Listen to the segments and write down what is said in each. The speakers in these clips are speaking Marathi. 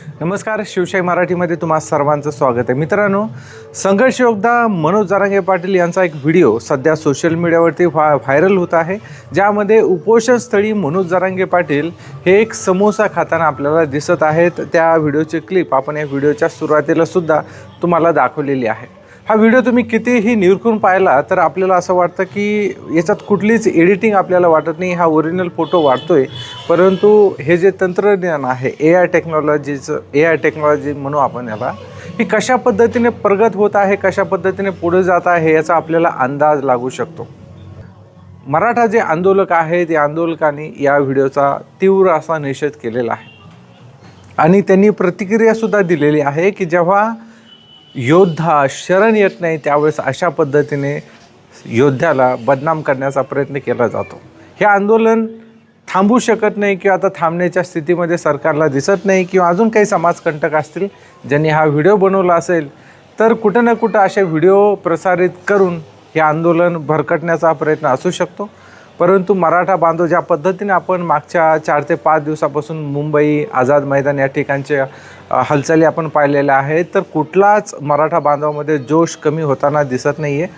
नमस्कार शिवशाही मराठीमध्ये तुम्हा सर्वांचं स्वागत आहे. मित्रांनो संघर्ष योद्धा मनोज जारांगे पाटील यांचा एक व्हिडिओ सध्या सोशल मीडियावरती व्हा व्हायरल होत आहे ज्यामध्ये उपोषणस्थळी मनोज जारांगे पाटील हे एक समोसा खाताना आपल्याला दिसत आहेत. त्या व्हिडिओची क्लिप आपण या व्हिडिओच्या सुरुवातीला सुद्धा तुम्हाला दाखवलेली आहे. हा व्हिडिओ तुम्ही कितीही निरखून पाहिला तर आपल्याला असं वाटतं की याच्यात कुठलीच एडिटिंग आपल्याला वाटत नाही. हा ओरिजिनल फोटो वाटतोय परंतु हे जे तंत्रज्ञान आहे ए आय टेक्नॉलॉजीचं ए आय टेक्नॉलॉजी म्हणू आपण याला ही कशा पद्धतीने प्रगत होत आहे कशा पद्धतीने पुढे जात आहे याचा आपल्याला अंदाज लागू शकतो. मराठा जे आंदोलक आहेत या आंदोलकांनी या व्हिडिओचा तीव्र असा निषेध केलेला आहे. आणि त्यांनी प्रतिक्रियासुद्धा दिलेली आहे की जेव्हा योद्धा शरण येत नाही त्यावेळेस अशा पद्धतीने योद्ध्याला बदनाम करण्याचा प्रयत्न केला जातो. हे आंदोलन थांबू शकत नाही किंवा आता थांबण्याच्या स्थितीमध्ये सरकारला दिसत नाही किंवा अजून काही समाजकंटक असतील ज्यांनी हा व्हिडिओ बनवला असेल तर कुठं ना कुठं असे व्हिडिओ प्रसारित करून हे आंदोलन भरकटण्याचा प्रयत्न असू शकतो. परंतु मराठा बांधव ज्या पद्धतीने आपण मागच्या चार ते पाच दिवसापासून मुंबई आझाद मैदान या ठिकाणच्या हालचाली आपण पाहिलेल्या आहेत तर कुठलाच मराठा बांधवामध्ये जोश कमी होताना दिसत नाही आहे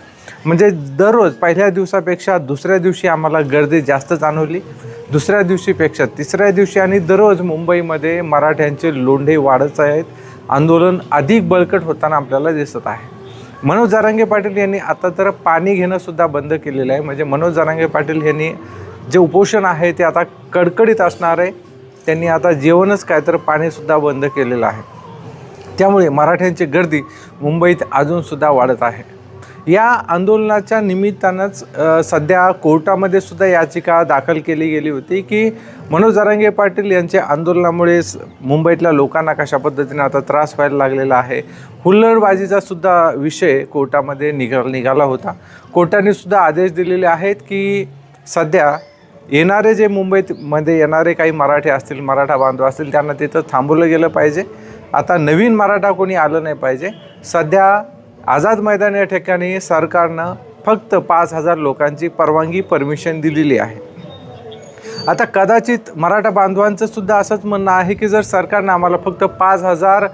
म्हणजे दररोज पहिल्या दिवसापेक्षा दुसऱ्या दिवशी आम्हाला गर्दी जास्त जाणवली. दुसऱ्या दिवशीपेक्षा तिसऱ्या दिवशी आणि दररोज मुंबईमध्ये मराठ्यांचे लोंढे वाढत आहेत. आंदोलन अधिक बळकट होताना आपल्याला दिसत आहे. मनोज जारांगे पाटील यांनी आता तर पाणी घेणंसुद्धा बंद केलेलं आहे. म्हणजे मनोज जारांगे पाटील यांनी जे उपोषण आहे ते आता कडकडीत असणार आहे. त्यांनी आता जेवणच काय तर पाणीसुद्धा बंद केलेलं आहे. त्यामुळे मराठ्यांची गर्दी मुंबईत अजूनसुद्धा वाढत आहे. या आंदोलनाच्या निमित्तानंच सध्या कोर्टामध्ये सुद्धा याचिका दाखल केली गेली होती की मनोज जारांगे पाटील यांच्या आंदोलनामुळे मुंबईतल्या लोकांना कशा पद्धतीने आता त्रास व्हायला लागलेला आहे हुल्लडबाजीचा सुद्धा विषय कोर्टामध्ये निघा निघाला होता. कोर्टाने सुद्धा आदेश दिलेले आहेत की सध्या येणारे जे मुंबईत मध्ये येणारे काही मराठे असतील मराठा बांधव असतील त्यांना तिथं थांबवलं गेलं पाहिजे. आता नवीन मराठा कोणी आलं नाही पाहिजे. सध्या आझाद मैदान या ठिकाणी सरकारनं फक्त पाच हजार लोकांची परवानगी परमिशन दिलेली आहे. आता कदाचित मराठा बांधवांचं सुद्धा असंच म्हणणं आहे की जर सरकारनं आम्हाला फक्त पाच हजार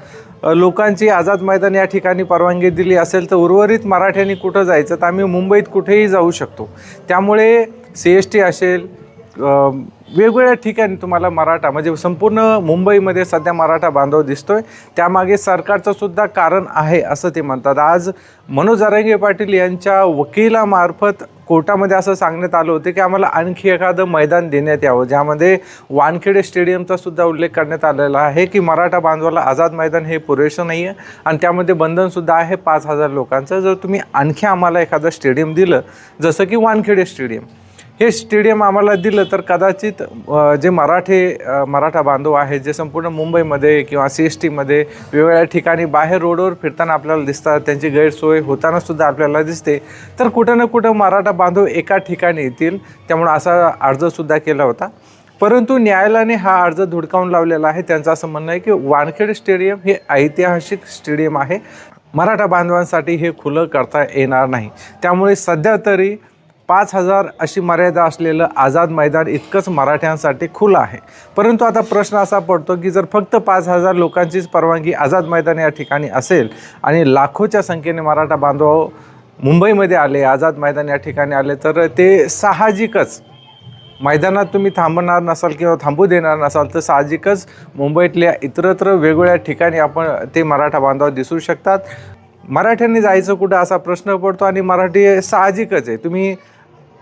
लोकांची आझाद मैदान या ठिकाणी परवानगी दिली असेल तर उर्वरित मराठ्यांनी कुठं जायचं? तर आम्ही मुंबईत कुठेही जाऊ शकतो. त्यामुळे सी एस टी असेल वेगवेगळ्या ठिकाणी तुम्हाला मराठा म्हणजे संपूर्ण मुंबईमध्ये सध्या मराठा बांधव दिसतोय. त्यामागे सरकारचं सुद्धा कारण आहे असं ते म्हणतात. आज मनोज अरंगे पाटील यांच्या वकिलामार्फत कोर्टामध्ये असं सांगण्यात आलं होतं की आम्हाला आणखी एखादं मैदान देण्यात यावं ज्यामध्ये वानखेडे स्टेडियमचा सुद्धा उल्लेख करण्यात आलेला आहे की मराठा बांधवाला आझाद मैदान हे पुरेसं नाही आहे आणि त्यामध्ये बंधनसुद्धा आहे पाच हजार लोकांचं. जर तुम्ही आणखी आम्हाला एखादं स्टेडियम दिलं जसं की वानखेडे स्टेडियम हे स्टेडियम आम्हाला दिलं तर कदाचित जे मराठे मराठा बांधव आहेत जे संपूर्ण मुंबईमध्ये किंवा सी एस टीमध्ये वेगवेगळ्या ठिकाणी बाहेर रोडवर फिरताना आपल्याला दिसतात त्यांची गैरसोय होताना सुद्धा आपल्याला दिसते तर कुठं ना कुठं मराठा बांधव एका ठिकाणी येतील त्यामुळे असा अर्जसुद्धा केला होता. परंतु न्यायालयाने हा अर्ज धुडकावून लावलेला आहे त्यांचं असं म्हणणं आहे की वानखेडे स्टेडियम हे ऐतिहासिक स्टेडियम आहे. मराठा बांधवांसाठी हे खुलं करता येणार नाही. त्यामुळे सध्या तरी पाच हजार अशी मर्यादा असलेलं आझाद मैदान इतकंच मराठ्यांसाठी खुलं आहे. परंतु आता प्रश्न असा पडतो की जर फक्त पाच हजार लोकांचीच परवानगी आझाद मैदान या ठिकाणी असेल आणि लाखोच्या संख्येने मराठा बांधव मुंबईमध्ये आले आझाद मैदान या ठिकाणी आले तर ते साहजिकच मैदानात तुम्ही थांबणार नसाल किंवा थांबू देणार नसाल तर साहजिकच मुंबईतल्या इतरत्र वेगवेगळ्या ठिकाणी आपण ते मराठा बांधव दिसू शकतात. मराठ्यांनी जायचं कुठं असा प्रश्न पडतो आणि मराठी साहजिकच आहे. तुम्ही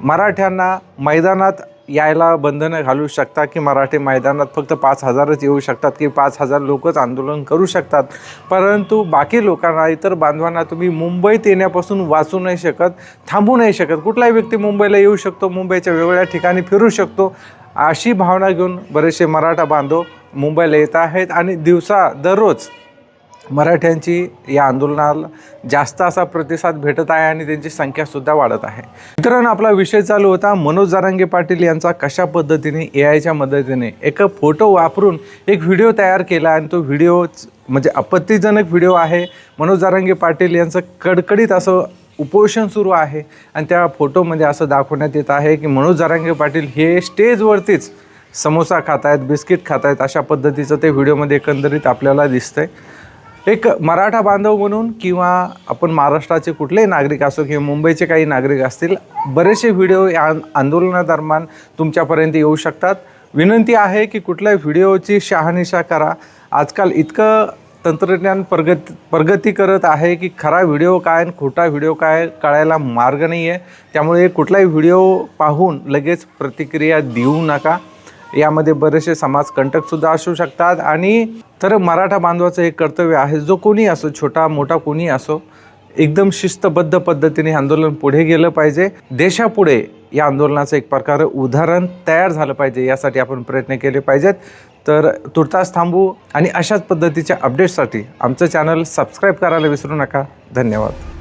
मराठ्यांना मैदानात यायला बंधनं घालू शकता की मराठी मैदानात फक्त पाच हजारच येऊ शकतात की पाच हजार लोकच आंदोलन करू शकतात? परंतु बाकी लोकांना इतर बांधवांना तुम्ही मुंबईत येण्यापासून वाचू नाही शकत थांबू नाही शकत. कुठलाही व्यक्ती मुंबईला येऊ शकतो मुंबईच्या वेगवेगळ्या ठिकाणी फिरू शकतो. अशी भावना घेऊन बरेचसे मराठा बांधव मुंबईला येत आहेत आणि दिवसा दररोज मराठ्यांची या आंदोलनाला जास्त असा प्रतिसाद भेटत आहे आणि त्यांची संख्यासुद्धा वाढत आहे. मित्रांनो आपला विषय चालू होता. मनोज जारांगे पाटील यांचा कशा पद्धतीने ए आयच्या मदतीने एक फोटो वापरून एक व्हिडिओ तयार केला आणि तो व्हिडिओ म्हणजे आपत्तीजनक व्हिडिओ आहे. मनोज जारांगे पाटील यांचं कडकडीत असं उपोषण सुरू आहे आणि त्या फोटोमध्ये असं दाखवण्यात येत आहे की मनोज जारांगे पाटील हे स्टेजवरतीच समोसा खात आहेत बिस्किट खात आहेत अशा पद्धतीचं ते व्हिडिओमध्ये एकंदरीत आपल्याला दिसतंय. एक मराठा बांधव म्हणून किंवा आपण महाराष्ट्राचे कुठलेही नागरिक असो किंवा मुंबईचे काही नागरिक असतील बरेचसे व्हिडिओ या आंदोलनादरम्यान तुमच्यापर्यंत येऊ शकतात. विनंती आहे की कुठल्याही व्हिडिओची शहानिशा करा. आजकाल इतकं तंत्रज्ञान प्रगत प्रगती करत आहे की खरा व्हिडिओ काय आणि खोटा व्हिडिओ काय कळायला मार्ग नाही आहे त्यामुळे कुठलाही व्हिडिओ पाहून लगेच प्रतिक्रिया देऊ नका. यामध्ये बरेचसे समाजकंटकसुद्धा असू शकतात. आणि तर मराठा बांधवाचं हे कर्तव्य आहे जो कोणी असो छोटा मोठा कोणी असो एकदम शिस्तबद्ध पद्धतीने हे आंदोलन पुढे गेलं पाहिजे. देशापुढे या आंदोलनाचं एक प्रकारे उदाहरण तयार झालं पाहिजे यासाठी आपण प्रयत्न केले पाहिजेत. तर तुर्तास थांबू आणि अशाच पद्धतीच्या अपडेट्ससाठी आमचं चॅनल सबस्क्राईब करायला विसरू नका. धन्यवाद.